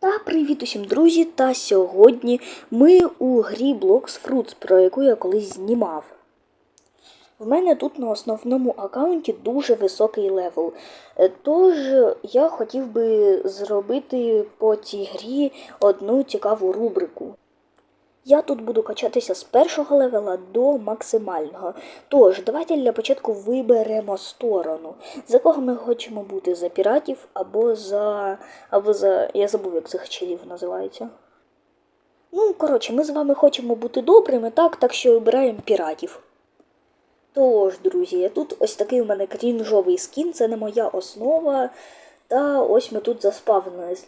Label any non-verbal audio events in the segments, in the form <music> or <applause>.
Та привіт усім друзі! Та сьогодні ми у грі Blocks Fruits, про яку я колись знімав. В мене тут на основному аккаунті дуже високий левел. Е, Тож я хотів би зробити по цій грі одну цікаву рубрику. Я тут буду качатися з першого левела до максимального. Тож, давайте для початку виберемо сторону. За кого ми хочемо бути? За піратів або за. або за. Я забув, як цих челів називається. Ну, коротше, ми з вами хочемо бути добрими, так, так що вибираємо піратів. Тож, друзі, тут ось такий у мене крінжовий скін, це не моя основа. Та ось ми тут заспавнились.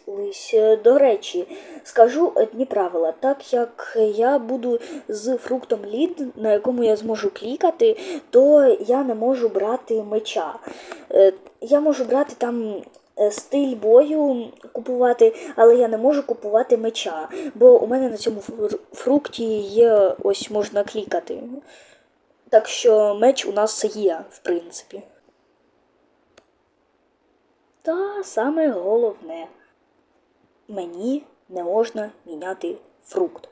До речі, скажу одні правила. Так як я буду з фруктом лід, на якому я зможу клікати, то я не можу брати меча. Е, Я можу брати там е, стиль бою купувати, але я не можу купувати меча, бо у мене на цьому фрукті є ось можна клікати. Так що меч у нас є, в принципі. Та саме головне, мені не можна міняти фрукт.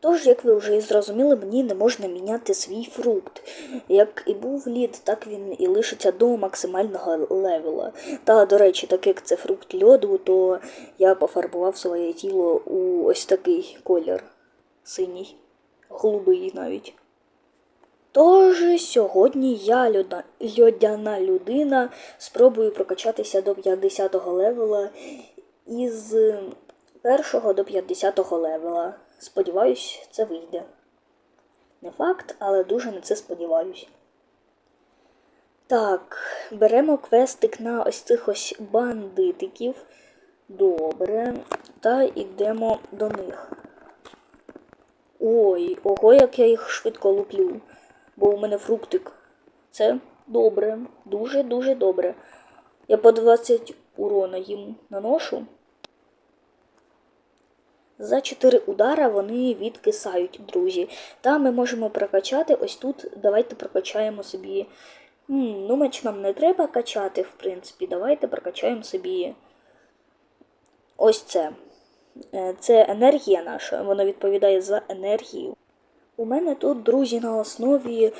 Тож, як ви вже і зрозуміли, мені не можна міняти свій фрукт. Як і був лід, так він і лишиться до максимального левела. Та, до речі, так як це фрукт льоду, то я пофарбував своє тіло у ось такий колір синій, голубий навіть. Тож сьогодні я льода- льодяна людина спробую прокачатися до 50-го левела із 1 до 50-го левела. Сподіваюсь, це вийде. Не факт, але дуже на це сподіваюсь. Так, беремо квестик на ось цих ось бандитиків. Добре. Та йдемо до них. Ой, ого, як я їх швидко луплю. Бо у мене фруктик. Це добре, дуже-дуже добре. Я по 20 урона їм наношу. За 4 удара вони відкисають, друзі. Та ми можемо прокачати ось тут. Давайте прокачаємо собі. М, ну, меч нам не треба качати, в принципі. Давайте прокачаємо собі ось це. Е, Це енергія наша, вона відповідає за енергію. У мене тут, друзі, на основі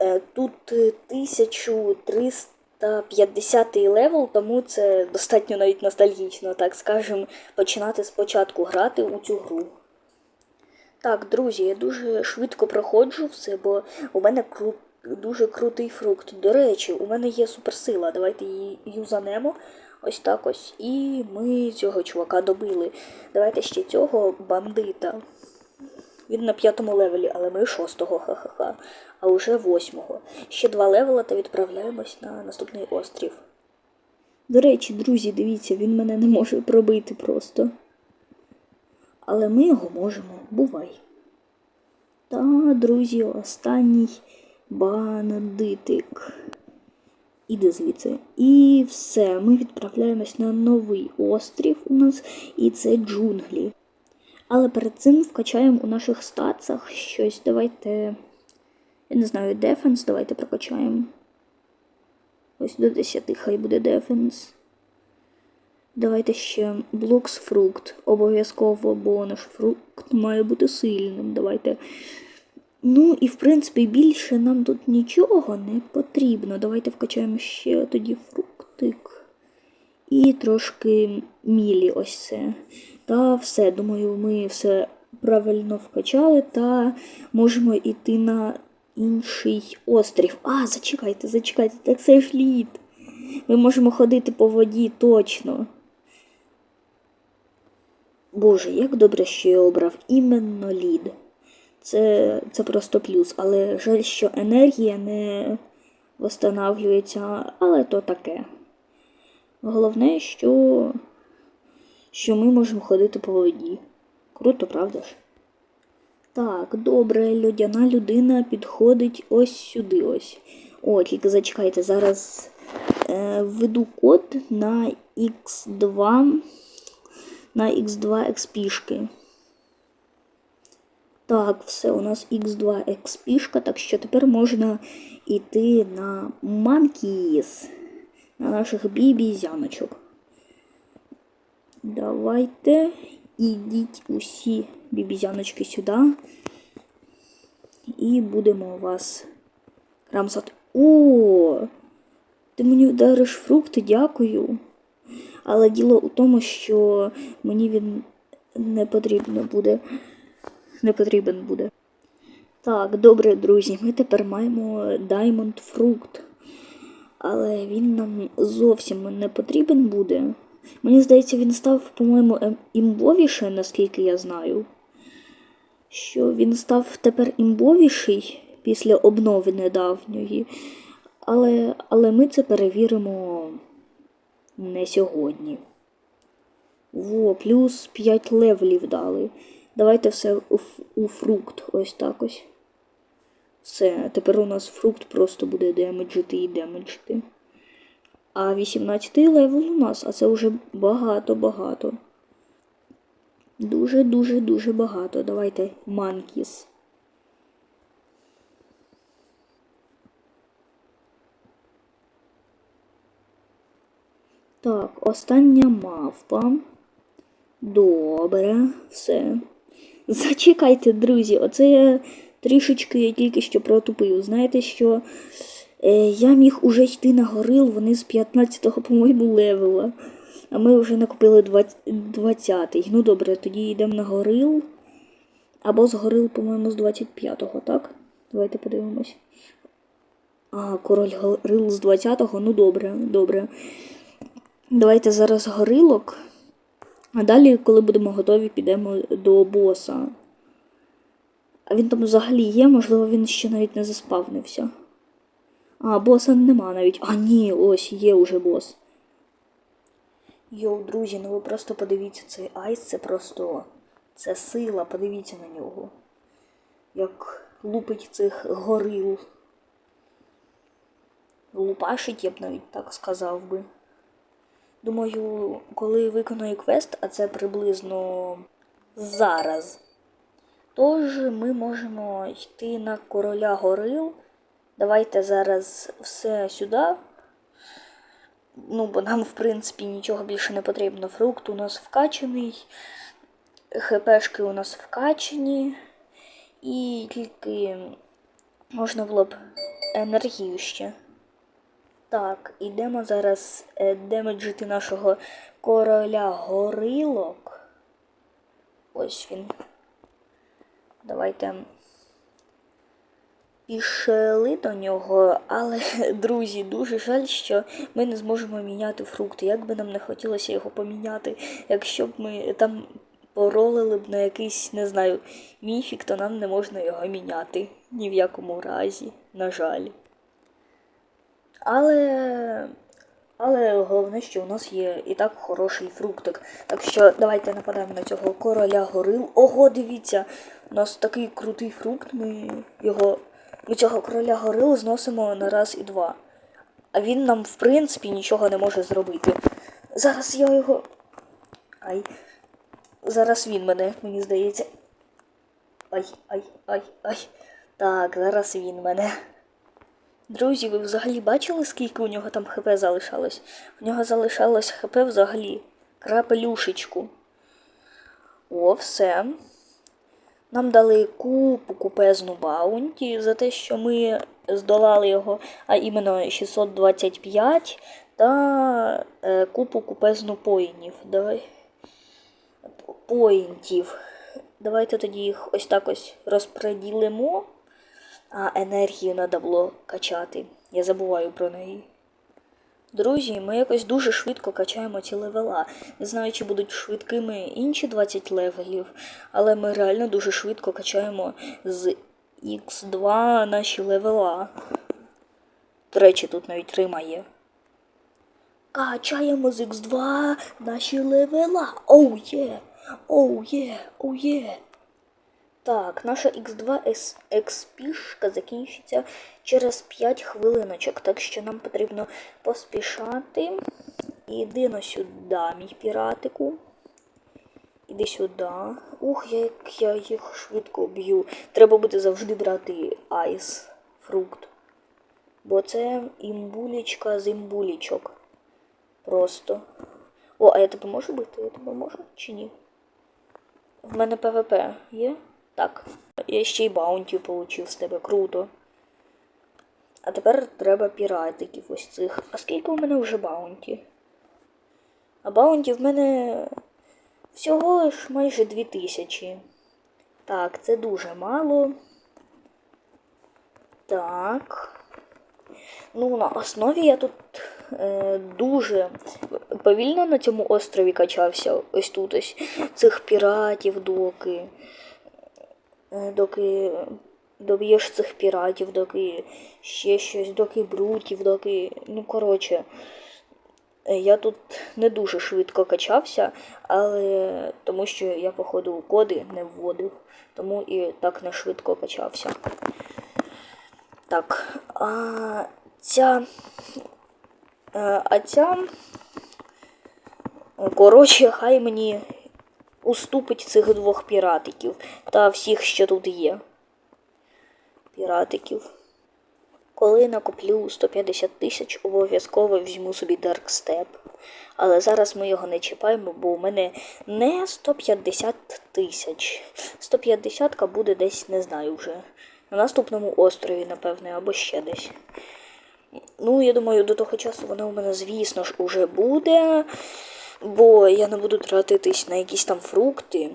е, тут е, 1350 левел, тому це достатньо навіть ностальгічно, так скажем, починати спочатку грати у цю гру. Так, друзі, я дуже швидко проходжу все, бо у мене кру... дуже крутий фрукт. До речі, у мене є суперсила. Давайте її юзанемо. Ось так ось. І ми цього чувака добили. Давайте ще цього бандита. Він на п'ятому левелі, але ми шостого, ха-ха-ха. А уже восьмого. Ще два левела та відправляємось на наступний острів. До речі, друзі, дивіться, він мене не може пробити просто. Але ми його можемо. Бувай. Та, друзі, останній бандитик. Іде звідси. І все, ми відправляємось на новий острів у нас, і це джунглі. Але перед цим вкачаємо у наших стацах щось. Давайте. Я не знаю, дефенс, давайте прокачаємо. Ось до 10 хай буде дефенс. Давайте ще блокс фрукт. Обов'язково, бо наш фрукт має бути сильним. Давайте. Ну і в принципі більше нам тут нічого не потрібно. Давайте вкачаємо ще тоді фруктик. І трошки мілі ось це. Та все, думаю, ми все правильно вкачали та можемо йти на інший острів. А, зачекайте, зачекайте, так це ж лід. Ми можемо ходити по воді точно. Боже, як добре, що я обрав іменно лід. Це, це просто плюс, але жаль, що енергія не восстанавлюється, але то таке. Головне, що, що ми можемо ходити по воді. Круто, правда ж? Так, добре, льодяна людина підходить ось сюди ось. О, тільки зачекайте, зараз е, введу код на X2 на X2 XP-шки. Так, все, у нас X2 XP, так що тепер можна йти на Monkeys, на наших бібізяночок. Давайте ідіть усі бібізяночки сюди. І будемо вас крамсати. О! Ти мені вдариш фрукти, дякую. Але діло у тому, що мені він не потрібно буде. Не потрібен буде. Так, добре, друзі, ми тепер маємо Diamond Fruit. Але він нам зовсім не потрібен буде. Мені здається, він став, по-моєму, ем- імбовіше, наскільки я знаю. Що він став тепер імбовіший після обнови недавньої. Але, але ми це перевіримо не сьогодні. Во, плюс 5 левелів дали. Давайте все у, у фрукт. Ось так ось. Все, тепер у нас фрукт просто буде демеджити і демеджити. А 18 левел у нас, а це вже багато-багато. Дуже-дуже-дуже багато. Давайте манкіс. Так, остання мавпа. Добре, все. Зачекайте, друзі, оце я трішечки я тільки що протупив. Знаєте, що я міг уже йти на горил, вони з 15-го, по-моєму, левела. А ми вже накупили 20-й. Ну добре, тоді йдемо на горил. Або з горил, по-моєму, з 25-го, так? Давайте подивимось. А, король горил з 20-го, ну добре, добре. Давайте зараз горилок. А далі, коли будемо готові, підемо до боса. А він там взагалі є, можливо, він ще навіть не заспавнився. А, боса нема навіть. А, ні, ось є уже бос. Йоу, друзі, ну ви просто подивіться цей айс, це просто. Це сила, подивіться на нього. Як лупить цих горил. Лупашить, я б навіть так сказав би. Думаю, коли виконую квест, а це приблизно зараз. Тож ми можемо йти на короля горил. Давайте зараз все сюди. Ну, бо нам, в принципі, нічого більше не потрібно. Фрукт у нас вкачаний, ХПшки у нас вкачані. І тільки можна було б енергію ще. Так, ідемо зараз е, демеджити нашого короля горилок. Ось він. Давайте пішли до нього, але, <laughs> друзі, дуже жаль, що ми не зможемо міняти фрукти. Як би нам не хотілося його поміняти, якщо б ми там поролили б на якийсь, не знаю, міфік, то нам не можна його міняти. Ні в якому разі, на жаль. Але. Але головне, що у нас є і так хороший фруктик. Так що давайте нападаємо на цього короля горил. Ого, дивіться! У нас такий крутий фрукт. Ми його. Ми цього короля горил зносимо на раз і два. А він нам, в принципі, нічого не може зробити. Зараз я його. Ай. Зараз він мене, мені здається. Ай, ай, ай, ай. Так, зараз він мене. Друзі, ви взагалі бачили, скільки у нього там ХП залишалось? У нього залишалось ХП взагалі. Крапелюшечку. О, все. Нам дали купу купезну баунті за те, що ми здолали його, а іменно 625 та е, купу купезну поїнів. Давай. Поінтів. Давайте тоді їх ось так ось розподілимо. А енергію треба було качати. Я забуваю про неї. Друзі, ми якось дуже швидко качаємо ці левела. Не знаю, чи будуть швидкими інші 20 левелів, але ми реально дуже швидко качаємо з Х2 наші левела. До тут навіть Рима є. Качаємо з Х2 наші левела. Оу є! Оу є! Оу є! Так, наша X2 експішка закінчиться через 5 хвилиночок, так що нам потрібно поспішати. Іди на сюди, мій піратику. Іди сюди. Ух, як я їх швидко б'ю. Треба буде завжди брати айс фрукт. Бо це імбулічка з імбулічок. Просто. О, а я тебе можу бити? Я тебе можу чи ні? В мене ПВП є? Так. Я ще й баунті получив з тебе. Круто. А тепер треба піратиків ось цих. А скільки у мене вже баунті? А баунті в мене всього лиш майже 2000. Так, це дуже мало. Так. Ну, на основі я тут е, дуже повільно на цьому острові качався. Ось тут ось цих піратів, доки. Е, доки доб'єш цих піратів, доки ще щось, доки брутів, доки. Ну, коротше. Е, Я тут не дуже швидко качався, але тому що я, походу, коди не вводив, тому і так не швидко качався. Так, а ця. е, А ця. Коротше, хай мені уступить цих двох піратиків та всіх, що тут є. Піратиків. Коли накоплю 150 тисяч, обов'язково візьму собі Step. Але зараз ми його не чіпаємо, бо у мене не 150 тисяч. 150 буде десь, не знаю вже. На наступному острові, напевне, або ще десь. Ну, я думаю, до того часу вона у мене, звісно ж, уже буде. Бо я не буду тратитись на якісь там фрукти.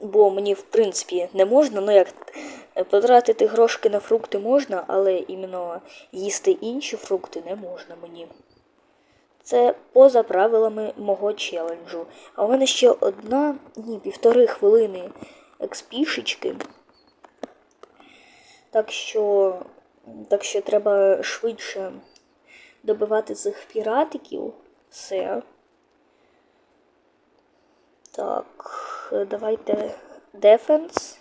Бо мені, в принципі, не можна. Ну, як потратити грошки на фрукти можна, але іменно їсти інші фрукти не можна мені. Це поза правилами мого челенджу. А у мене ще одна, ні, півтори хвилини експішечки. Так що, так що треба швидше добивати цих піратиків. Все. Так, давайте дефенс.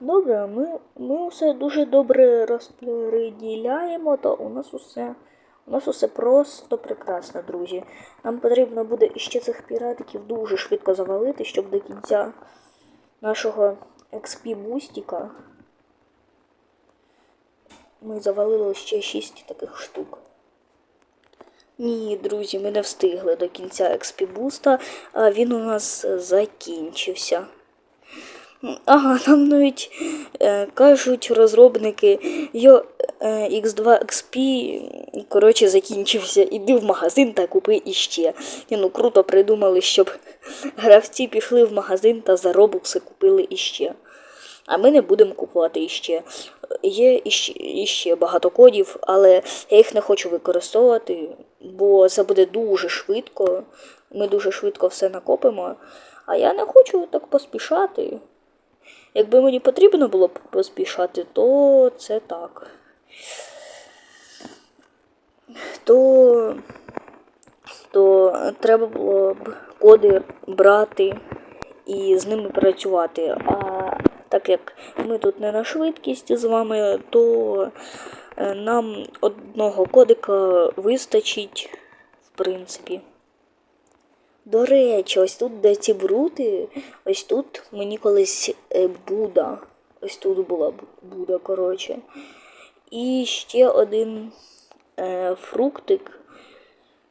Добре, ми, ми все дуже добре розподіляємо, то у нас усе. У нас усе просто прекрасно, друзі. Нам потрібно буде іще цих піратиків дуже швидко завалити, щоб до кінця нашого XP бустіка ми завалили ще 6 таких штук. Ні, друзі, ми не встигли до кінця XP буста, а він у нас закінчився. Ага, там навіть е, кажуть розробники, йо е, X2 XP, коротше, закінчився. Іди в магазин та купи іще. Ні, ну круто придумали, щоб гравці пішли в магазин та за робокси купили іще. А ми не будемо купувати іще. Є іще, іще багато кодів, але я їх не хочу використовувати, бо це буде дуже швидко. Ми дуже швидко все накопимо. А я не хочу так поспішати. Якби мені потрібно було поспішати, то це так. То, то треба було б коди брати і з ними працювати. А так як ми тут не на швидкість з вами, то нам одного кодика вистачить, в принципі. До речі, ось тут, де ці брути, ось тут мені колись е, Буда. Ось тут була Буда, коротше. І ще один е, фруктик.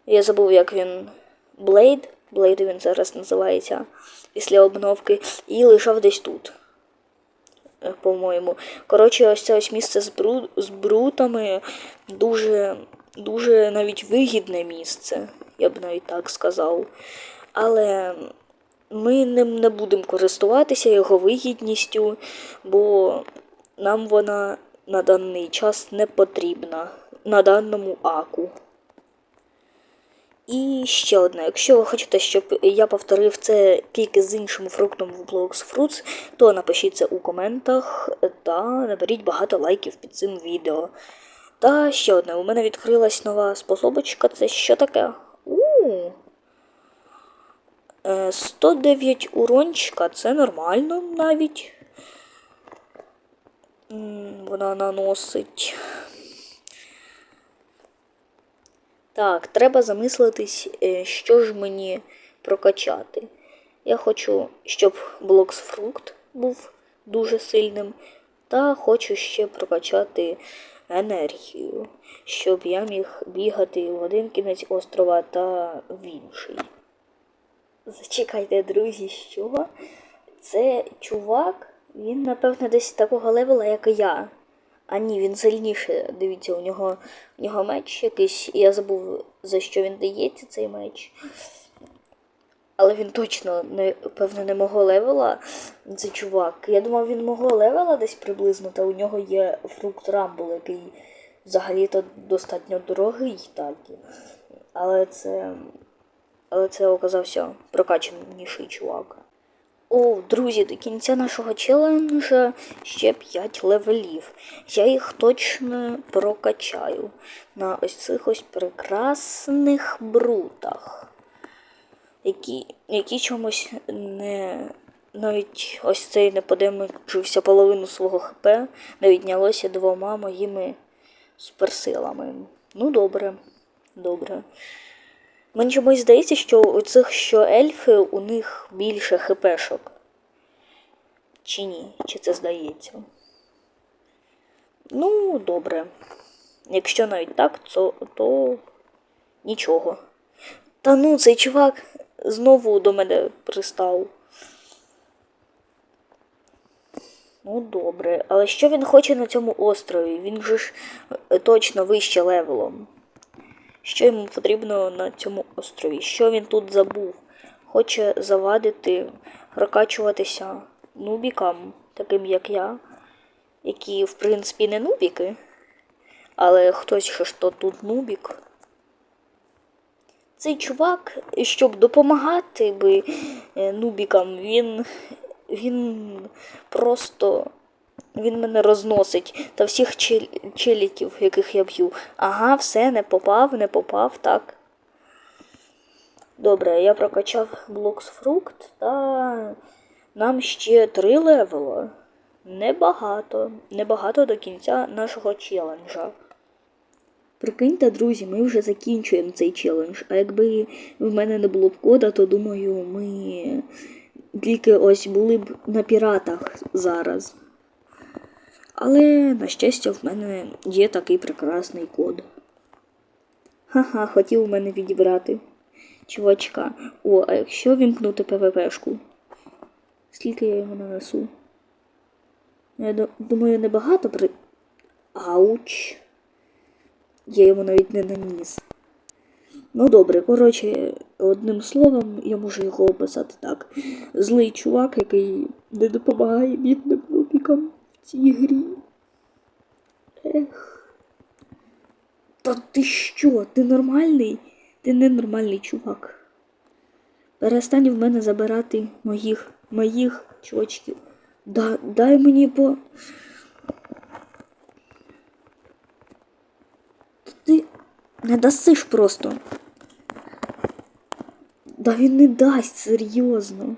Я забув, як він. Блейд. Блейд він зараз називається після обновки. І лежав десь тут. Е, По-моєму. Коротше, ось це ось місце з, бру... з брутами дуже, дуже навіть вигідне місце, я б навіть так сказав. Але ми ним не будемо користуватися його вигідністю, бо нам вона на даний час не потрібна на даному аку. І ще одне, якщо ви хочете, щоб я повторив це тільки з іншим фруктом в Blox Fruits, то напишіть це у коментах та наберіть багато лайків під цим відео. Та ще одне, у мене відкрилась нова способочка. Це що таке? У. Е, 109 урончика, це нормально навіть. Вона наносить. Так, треба замислитись, е, що ж мені прокачати. Я хочу, щоб блоксфрукт був дуже сильним, та хочу ще прокачати енергію, щоб я міг бігати в один кінець острова та в інший. Зачекайте, друзі, що? Це чувак, він, напевно, десь такого левела, як і я. А ні, він сильніше. Дивіться, у нього, у нього меч якийсь, я забув, за що він дається цей меч. Але він точно не певно не мого левела. Це чувак. Я думав, він мого левела десь приблизно, та у нього є фрукт Рамбл, який взагалі-то достатньо дорогий так. Але це. Але це оказався прокачаніший чувак. О, друзі, до кінця нашого челенджа ще 5 левелів. Я їх точно прокачаю на ось цих ось прекрасних брутах, які, які чомусь не. Навіть ось цей не подемеджився половину свого ХП, не віднялося двома моїми суперсилами. Ну, добре, добре. Мені чомусь здається, що у цих що ельфи у них більше хпшок. Чи ні? Чи це здається? Ну, добре. Якщо навіть так, то, то нічого. Та ну, цей чувак знову до мене пристав. Ну, добре. Але що він хоче на цьому острові? Він же ж точно вище левелом. Що йому потрібно на цьому острові? Що він тут забув? Хоче завадити, прокачуватися нубікам, таким як я, які, в принципі, не нубіки, але хтось то тут нубік. Цей чувак, щоб допомагати би е, нубікам, він, він просто він мене розносить та всіх чел- челіків, яких я б'ю. Ага, все, не попав, не попав, так. Добре, я прокачав блокс фрукт та нам ще три левела. Небагато. Небагато до кінця нашого челенджа. Прикиньте, друзі, ми вже закінчуємо цей челендж. А якби в мене не було б кода, то думаю, ми тільки ось були б на піратах зараз. Але, на щастя, в мене є такий прекрасний код. Ха-ха, хотів у мене відібрати. Чувачка. О, а якщо вімкнути ПВПшку? Скільки я йому нанесу? Я думаю, небагато при. Ауч. Я йому навіть не наніс. Ну добре, коротше, одним словом, я можу його описати так. Злий чувак, який не допомагає бідним цій грі. Ех. Та ти що? Ти нормальний? Ти ненормальний чувак. Перестань в мене забирати моїх моїх чувачків. Да, дай мені по. Ти не дасиш просто. Да він не дасть серйозно.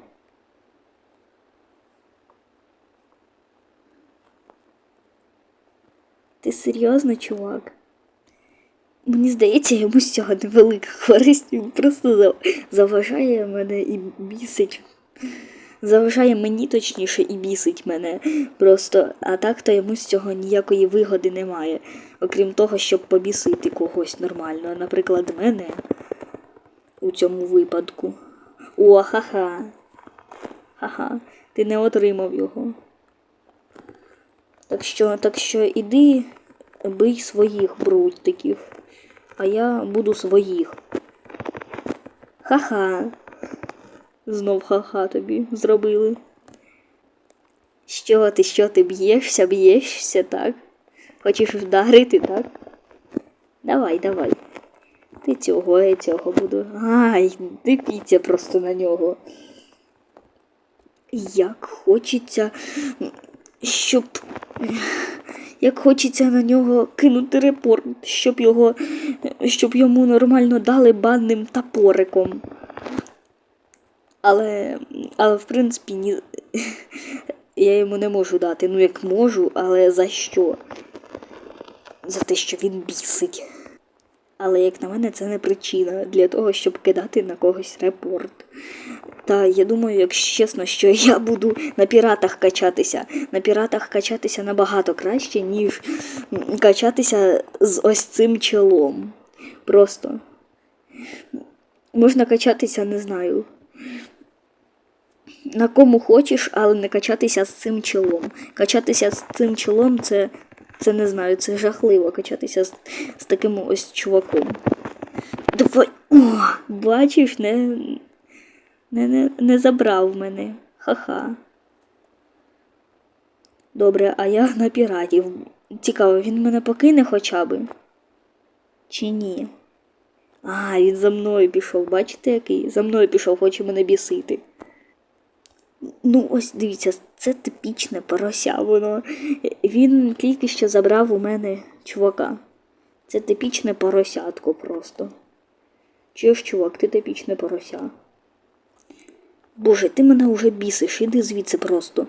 Ти серйозно, чувак? Мені здається, йому з цього невелика користь. Він просто заважає мене і бісить. Заважає мені точніше і бісить мене. Просто, а так то йому з цього ніякої вигоди немає. Окрім того, щоб побісити когось нормально. Наприклад, мене у цьому випадку. О, ха-ха. Ха-ха. Ти не отримав його. Так що, так що іди бий своїх брутиків, а я буду своїх. Ха-ха. Знов ха-ха тобі зробили. Що ти, що ти б'єшся, б'єшся, так? Хочеш вдарити, так? Давай, давай. Ти цього, я цього буду. Ай, дивіться просто на нього. Як хочеться, щоб. Як хочеться на нього кинути репорт, щоб його. щоб йому нормально дали банним топориком. Але. Але в принципі ні. Я йому не можу дати. Ну як можу, але за що? За те, що він бісить. Але, як на мене, це не причина для того, щоб кидати на когось репорт. Та я думаю, якщо чесно, що <laughs> я буду на піратах качатися. На піратах качатися набагато краще, ніж качатися з ось цим чолом. Просто можна качатися, не знаю. На кому хочеш, але не качатися з цим чолом. Качатися з цим чолом це, це не знаю, це жахливо качатися з, з таким ось чуваком. Давай. О, бачиш, не, не, не, не забрав мене. Ха-ха. Добре, а я на піратів. Цікаво, він мене покине хоча би? Чи ні? А, він за мною пішов. Бачите, який? За мною пішов, хоче мене бісити. Ну, ось дивіться, це типічне порося. Воно. Він тільки що забрав у мене чувака. Це типічне поросятко просто. Чуєш, чувак, ти типічне порося. Боже, ти мене вже бісиш, іди звідси просто.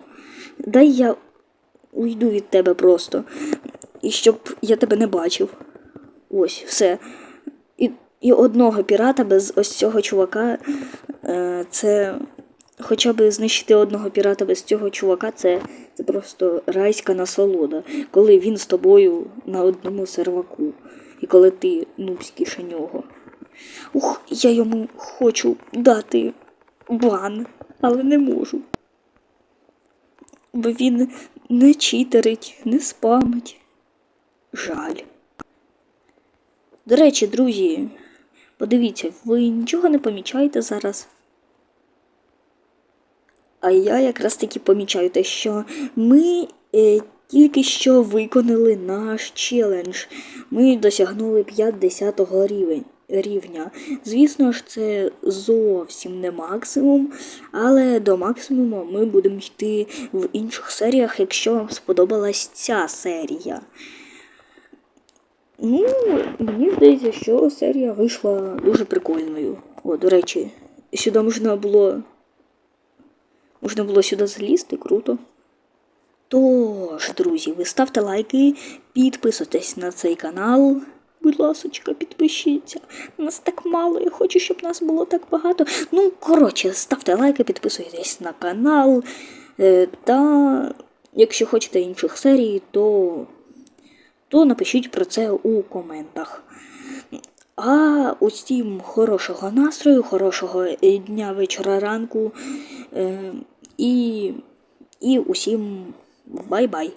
Дай я уйду від тебе просто. І щоб я тебе не бачив. Ось, все. І, і одного пірата без ось цього чувака. Е, це. Хоча б знищити одного пірата без цього чувака, це, це просто райська насолода, коли він з тобою на одному серваку. І коли ти нубськіше нього. Ух, я йому хочу дати бан, але не можу. Бо він не читерить, не спамить. Жаль. До речі, друзі, подивіться, ви нічого не помічаєте зараз? А я якраз таки помічаю те, що ми е, тільки що виконали наш челендж. Ми досягнули 50 рівень, рівня. Звісно ж, це зовсім не максимум, але до максимуму ми будемо йти в інших серіях, якщо вам сподобалась ця серія. Ну, мені здається, що серія вийшла дуже прикольною. О, до речі, сюди можна було. Можна було сюди залізти, круто. Тож, друзі, ви ставте лайки, підписуйтесь на цей канал. Будь ласочка, підпишіться. Нас так мало, я хочу, щоб нас було так багато. Ну, коротше, ставте лайки, підписуйтесь на канал. Е, Та якщо хочете інших серій, то, то напишіть про це у коментах. А усім хорошого настрою, хорошого е, дня, вечора, ранку. Е, і, і усім бай-бай.